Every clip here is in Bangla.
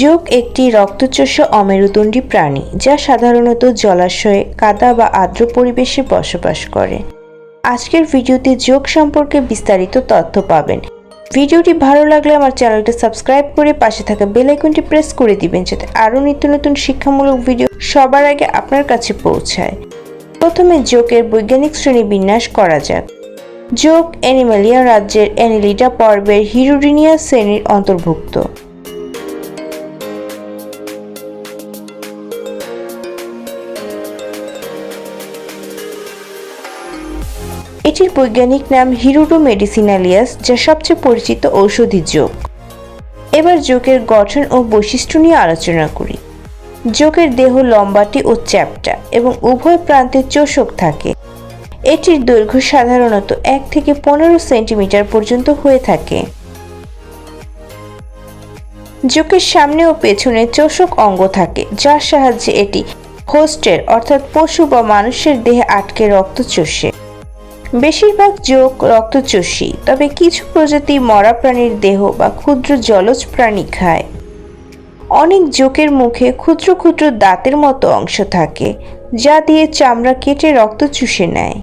যোগ একটি রক্তচোষ অমেরুদণ্ডী প্রাণী, যা সাধারণত জলাশয়ে কাদা বা আর্দ্র পরিবেশে বসবাস করে। আজকের ভিডিওতে যোগ সম্পর্কে বিস্তারিত তথ্য পাবেন। ভিডিওটি ভালো লাগলে আমার চ্যানেলটি সাবস্ক্রাইব করে পাশে থাকা বেল আইকনটি প্রেস করে দিবেন, যাতে আরও নিত্য নতুন শিক্ষামূলক ভিডিও সবার আগে আপনার কাছে পৌঁছায়। প্রথমে যোগের বৈজ্ঞানিক শ্রেণি বিন্যাস করা যাক। যোগ অ্যানিমালিয়া রাজ্যের অ্যানিলিডা পর্বের হিরোডিনিয়া শ্রেণির অন্তর্ভুক্ত। এটির বৈজ্ঞানিক নাম হিরুডো মেডিসিনালিয়াস, যা সবচেয়ে পরিচিত ঔষধি যোগ। এবার যোগের গঠন ও বৈশিষ্ট্য নিয়ে আলোচনা করি। যোগের দেহ লম্বাটি ও চ্যাপ্টা এবং উভয় প্রান্তে চোষক থাকে। এটির দৈর্ঘ্য সাধারণত এক থেকে পনেরো সেন্টিমিটার পর্যন্ত হয়ে থাকে। যোগের সামনে ও পেছনে চোষক অঙ্গ থাকে, যার সাহায্যে এটি হোস্টের, অর্থাৎ পশু বা মানুষের দেহে আটকে রক্ত চষে বেশিরভাগ যোগ রক্তচোষী, তবে কিছু প্রজাতি মরা প্রাণীর দেহ বা ক্ষুদ্র জলজ প্রাণী খায়। অনেক জোকের মুখে ক্ষুদ্র ক্ষুদ্র দাঁতের মতো অংশ থাকে, যা দিয়ে চামড়া কেটে রক্ত চুষে নেয়।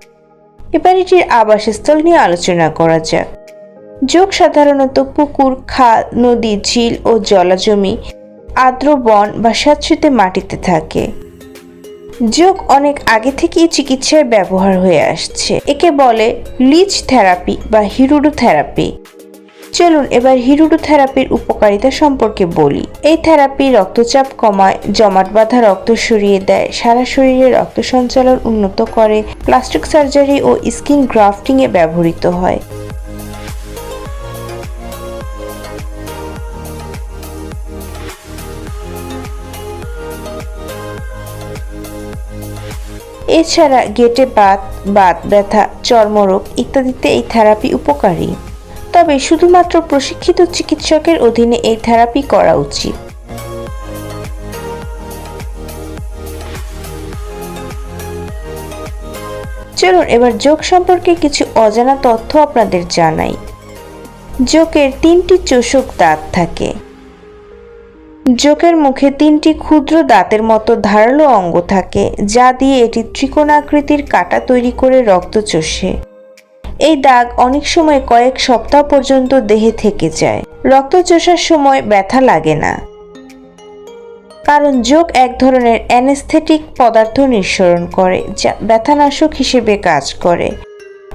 এবার এটির আবাসস্থল নিয়ে আলোচনা করা যাক। যোগ সাধারণত পুকুর, খাল, নদী, ঝিল ও জলাজমি, আর্দ্র বন বা স্যাঁতসেঁতে মাটিতে থাকে। যোগ অনেক আগে থেকেই চিকিৎসায় ব্যবহার হয়ে আসছে। একে বলে লিচ থেরাপি বা হিরুডো থেরাপি চলুন এবার হিরুডো থেরাপির উপকারিতা সম্পর্কে বলি। এই থেরাপি রক্তচাপ কমায়, জমাট বাঁধা রক্ত সরিয়ে দেয়, সারা শরীরে রক্ত সঞ্চালন উন্নত করে, প্লাস্টিক সার্জারি ও স্কিন গ্রাফটিংয়ে ব্যবহৃত হয়। এছাড়া গেটে বাত বাত ব্যথা, চর্মরোগ ইত্যাদিতে এই থেরাপি উপকারী। তবে শুধুমাত্র প্রশিক্ষিত চিকিৎসকের অধীনে এই থেরাপি করা উচিত। চলুন এবার যোগ সম্পর্কে কিছু অজানা তথ্য আপনাদের জানাই। যোগের তিনটি চোষক দাঁত থাকে। জোকের মুখে তিনটি ক্ষুদ্র দাঁতের মতো ধারালো অঙ্গ থাকে, যা দিয়ে এটি ত্রিকোণাকৃতির কাটা তৈরি করে রক্ত চষে। এই দাগ অনেক সময় কয়েক সপ্তাহ পর্যন্ত দেহে থেকে যায়। রক্ত চষার সময় ব্যথা লাগে না। কারণ যোগ এক ধরনের অ্যানেস্থেটিক পদার্থ নিঃসরণ করে, যা ব্যথানাশক হিসেবে কাজ করে।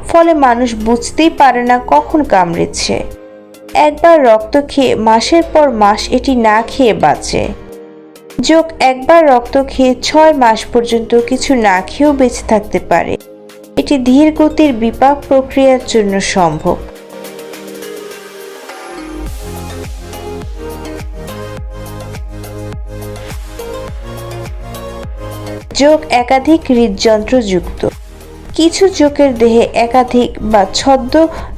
ফলে মানুষ বুঝতেই পারে না কখন কামড়েছে। একবার রক্ত খেয়ে মাসের পর মাস এটি না খেয়ে বাঁচে। যোগ একবার রক্ত খেয়ে ছয় মাস পর্যন্ত কিছু না খেয়েও বেঁচে থাকতে পারে। এটি ধীর গতির বিপাক প্রক্রিয়ার জন্য সম্ভব। যোগ একাধিক হৃদযন্ত্র যুক্ত কিছু যোগের দেহে একাধিক বা ছদ্ম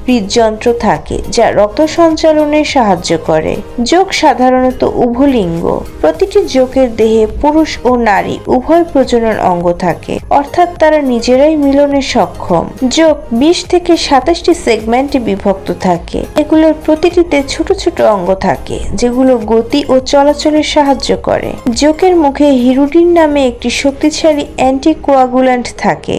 হৃদযন্ত্র থাকে, যা রক্ত সঞ্চালনে সাহায্য করে। যোগ সাধারণত উভলিঙ্গ। প্রতিটি যোগের দেহে পুরুষ ও নারী উভয় প্রজনন অঙ্গ থাকে, অর্থাৎ তারা নিজেরাই মিলনে সক্ষম। যোগ বিশ থেকে সাতাশটি সেগমেন্টে বিভক্ত থাকে। এগুলোর প্রতিটিতে ছোট ছোট অঙ্গ থাকে, যেগুলো গতি ও চলাচলে সাহায্য করে। যোগের মুখে হিরুডিন নামে একটি শক্তিশালী অ্যান্টিকোয়াগুল্যান্ট থাকে।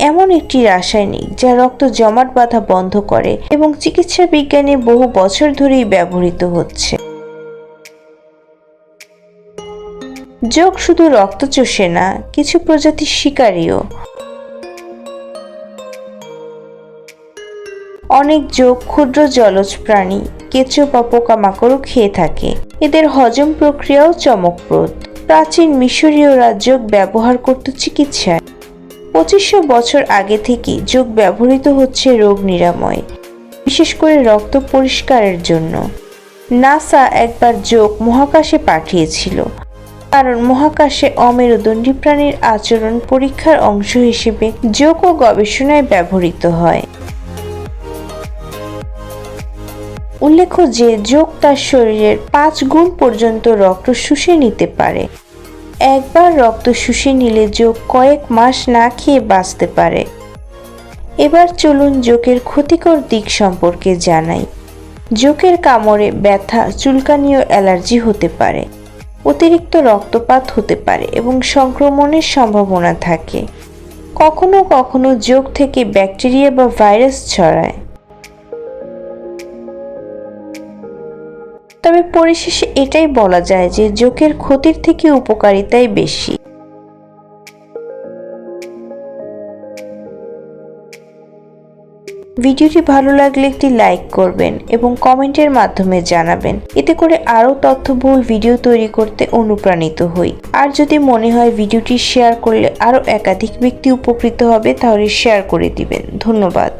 এমন একটি রাসায়নিক যা রক্ত জমাট বাঁধা বন্ধ করে এবং চিকিৎসা বিজ্ঞানে বহু বছর ধরেই ব্যবহৃত হচ্ছে। যোগ শুধু রক্ত চষে না, কিছু প্রজাতির শিকারীও। অনেক যোগ ক্ষুদ্র জলজ প্রাণী কেঁচো বা পোকামাকড়ও খেয়ে থাকে। এদের হজম প্রক্রিয়াও চমকপ্রদ। প্রাচীন মিশরীয়রা যোগ ব্যবহার করত চিকিৎসায়। পঁচিশশো বছর আগে থেকেই যোগ ব্যবহৃত হচ্ছে রোগ নিরাময়, বিশেষ করে রক্ত পরিষ্কারের জন্য। নাসা একবার যোগ মহাকাশে পাঠিয়েছিল, কারণ মহাকাশে অমেরুদণ্ডী প্রাণীর আচরণ পরীক্ষার অংশ হিসেবে যোগ ও গবেষণায় ব্যবহৃত হয়। উল্লেখ্য যে যোগ তার শরীরের পাঁচ গুণ পর্যন্ত রক্ত শুষে নিতে পারে। একবার রক্ত শুষে নিলে যোগ কয়েক মাস না খেয়ে বাঁচতে পারে। এবার চলুন জোকের ক্ষতিকর দিক সম্পর্কে জানাই। জোকের কামড়ে ব্যথা চুলকানি ও অ্যালার্জি হতে পারে। অতিরিক্ত রক্তপাত হতে পারে এবং সংক্রমণের সম্ভাবনা থাকে। কখনো কখনো যোগ থেকে ব্যাকটেরিয়া বা ভাইরাস ছড়ায়। তবে পরিশেষে এটাই বলা যায় যে যোগের ক্ষতির থেকে উপকারিতাই বেশি। ভিডিওটি ভালো লাগলে একটি লাইক করবেন এবং কমেন্টের মাধ্যমে জানাবেন। এতে করে আরও তথ্যবহুল ভিডিও তৈরি করতে অনুপ্রাণিত হই। আর যদি মনে হয় ভিডিওটি শেয়ার করলে আরও একাধিক ব্যক্তি উপকৃত হবে, তাহলে শেয়ার করে দিবেন। ধন্যবাদ।